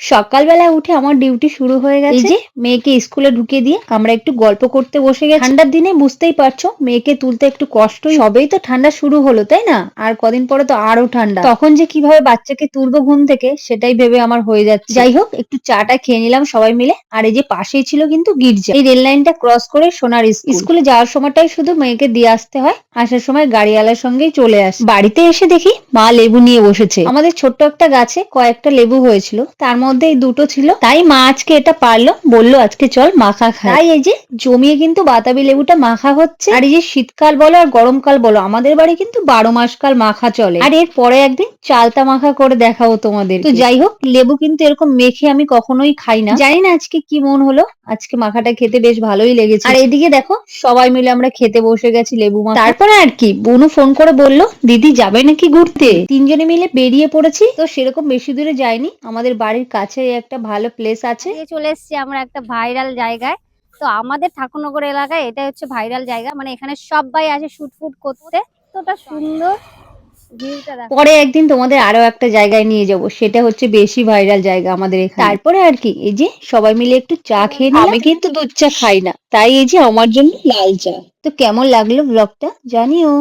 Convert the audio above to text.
সকালবেলা উঠে আমার ডিউটি শুরু হয়ে গেছে। যে মেয়েকে স্কুলে ঢুকিয়ে দিয়ে আমরা একটু গল্প করতে বসে গেছি। ঠান্ডার দিনে বুঝতেই পারছ মেয়েকে তুলতে একটু কষ্টই। সবেই তো ঠান্ডা শুরু হলো তাই না? আর কদিন পরে তো আরও ঠান্ডা। তখন যে কীভাবে বাচ্চাকে তুলবো ঘুম থেকে সেটাই ভেবে আমার হয়ে যাচ্ছে। যাই হোক একটু চাটা খেয়ে নিলাম সবাই মিলে। আর এই যে পাশেই ছিল কিন্তু গির্জা। এই রেল লাইনটা ক্রস করে সোনার স্কুলে। যাওয়ার সময়টাই শুধু মেয়েকে দিয়ে আসতে হয়। আসার সময় গাড়িওয়ালার সঙ্গেই চলে আসে। বাড়িতে এসে দেখি মা লেবু নিয়ে বসেছে। আমাদের ছোট্ট একটা গাছে কয়েকটা লেবু হয়েছিল। তার মধ্যে এই দুটো ছিল। তাই মা আজকে এটা পারল, বলল আজকে চল মাখা খাই। তাই এই যে জমিয়ে কিন্তু বাতাবি লেবুটা মাখা হচ্ছে। আর এই যে শীতকাল বলো আর গরমকাল বলো, আমাদের বাড়ি কিন্তু বারো মাস কাল মাখা চলে। আর এর পরে একদিন চালতা মাখা করে দেখাবো তোমাদের। তো যাই হোক, লেবু কিন্তু এরকম মেখে আমি কখনোই খাই না। জানি না আজকে কি মন হলো, আজকে মাখাটা খেতে বেশ ভালোই লেগেছে। আর এদিকে দেখো, সবাই মিলে আমরা খেতে বসে গেছি লেবু মাখা। তারপরে আর কি, বনু ফোন করে বলল, দিদি যাবে নাকি ঘুরতে? তিনজনে মিলে বেরিয়ে পড়েছি। তো সেরকম বেশি দূরে যাইনি। আমাদের বাড়ির কাছে একটা ভালো প্লেস আছে। চলে এসেছি আমরা একটা ভাইরাল জায়গায়। তো আমাদের ঠাকুরনগর এলাকায় এটা হচ্ছে ভাইরাল জায়গা। মানে এখানে সবাই আসে শুট ফুট করতে। তোটা সুন্দর পরে একদিন তোমাদের আরও একটা জায়গায় নিয়ে যাব। সেটা হচ্ছে বেশি ভাইরাল জায়গা আমাদের এখানে। তারপরে আর কি এই যে সবাই মিলে একটু চা খেয়ে নিলাম। আমি কিন্তু দুধ চা খাই না। তাই এই যে আমার জন্য লাল চা। তো কেমন লাগল ব্লগটা জানিও।